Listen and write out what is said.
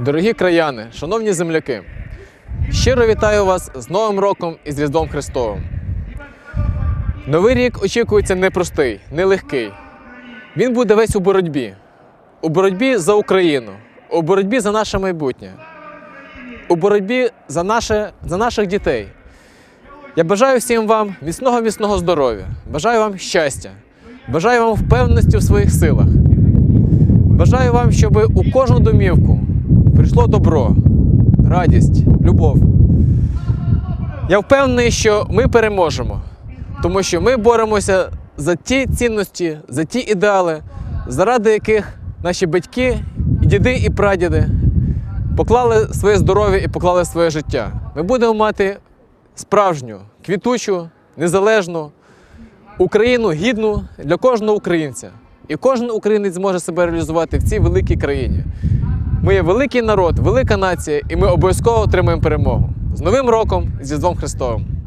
Дорогі краяни, шановні земляки, щиро вітаю вас з Новим роком і з Різдвом Христовим. Новий рік очікується непростий, нелегкий. Він буде весь у боротьбі. У боротьбі за Україну, у боротьбі за наше майбутнє, у боротьбі за, наше, за наших дітей. Я бажаю всім вам міцного міцного здоров'я, бажаю вам щастя, бажаю вам впевненості в своїх силах. Бажаю вам, щоб у кожну домівку прийшло добро, радість, любов. Я впевнений, що ми переможемо, тому що ми боремося за ті цінності, за ті ідеали, заради яких наші батьки, і діди і прадіди поклали своє здоров'я і поклали своє життя. Ми будемо мати справжню, квітучу, незалежну Україну гідну для кожного українця. І кожен українець зможе себе реалізувати в цій великій країні. Ми є великий народ, велика нація, і ми обов'язково отримаємо перемогу. З Новим роком, зі Звом Христовим!